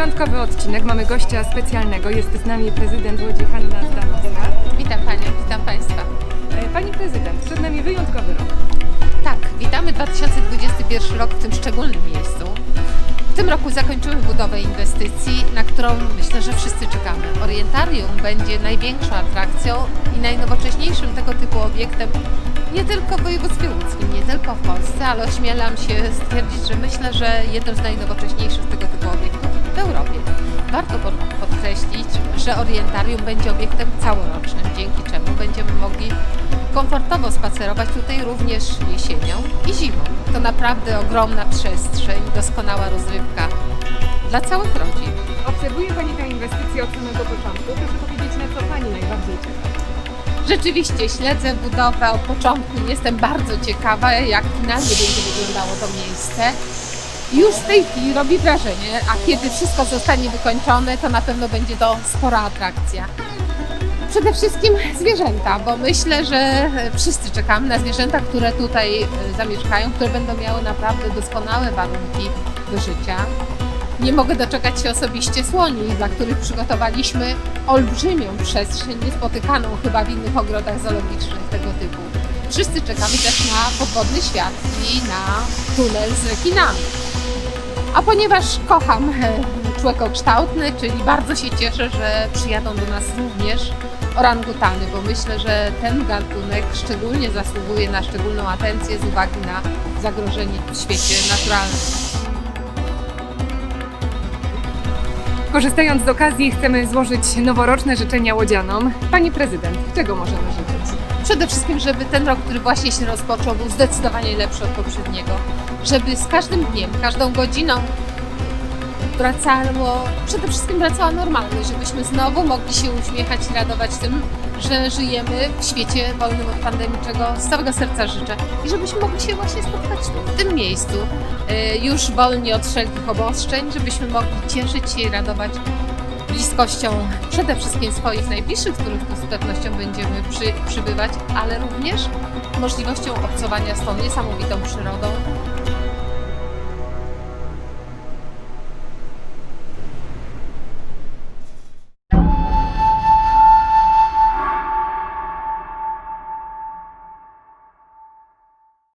odcinek mamy gościa specjalnego. Jest z nami prezydent Łodzi Hanna Zdanowska. Witam Panią, witam Państwa. E, Pani prezydent, przed nami wyjątkowy rok. Tak, witamy 2021 rok w tym szczególnym miejscu. W tym roku zakończymy budowę inwestycji, na którą myślę, że wszyscy czekamy. Orientarium będzie największą atrakcją i najnowocześniejszym tego typu obiektem nie tylko w województwie łódzkim, nie tylko w Polsce, ale ośmielam się stwierdzić, że myślę, że jednym z najnowocześniejszych tego typu obiektów że Orientarium będzie obiektem całorocznym, dzięki czemu będziemy mogli komfortowo spacerować tutaj również jesienią i zimą. To naprawdę ogromna przestrzeń, doskonała rozrywka dla całych rodzin. Obserwuje Pani tę inwestycję od samego początku. Proszę powiedzieć, na co Pani najbardziej czeka. Rzeczywiście śledzę budowę od początku jestem bardzo ciekawa, jak finalnie będzie wyglądało to miejsce. Już w tej chwili robi wrażenie, a kiedy wszystko zostanie wykończone, to na pewno będzie to spora atrakcja. Przede wszystkim zwierzęta, bo myślę, że wszyscy czekamy na zwierzęta, które tutaj e, zamieszkają, które będą miały naprawdę doskonałe warunki do życia. Nie mogę doczekać się osobiście słoni, dla których przygotowaliśmy olbrzymią przestrzeń, niespotykaną chyba w innych ogrodach zoologicznych tego typu. Wszyscy czekamy też na podwodny świat i na tunel z rekinami. A ponieważ kocham e, człekokształtny, czyli bardzo się cieszę, że przyjadą do nas również orangutany, bo myślę, że ten gatunek szczególnie zasługuje na szczególną atencję z uwagi na zagrożenie w świecie naturalnym. Korzystając z okazji, chcemy złożyć noworoczne życzenia łodzianom. Pani prezydent, czego możemy życzyć? Przede wszystkim, żeby ten rok, który właśnie się rozpoczął, był zdecydowanie lepszy od poprzedniego. Żeby z każdym dniem, każdą godziną wracało, przede wszystkim wracała normalność, żebyśmy znowu mogli się uśmiechać i radować tym, że żyjemy w świecie wolnym od pandemii, czego z całego serca życzę. I żebyśmy mogli się właśnie spotkać tu, w tym miejscu, y, już wolni od wszelkich obostrzeń, żebyśmy mogli cieszyć się i radować bliskością przede wszystkim swoich najbliższych, których tu z pewnością będziemy przy, przybywać, ale również możliwością obcowania z tą niesamowitą przyrodą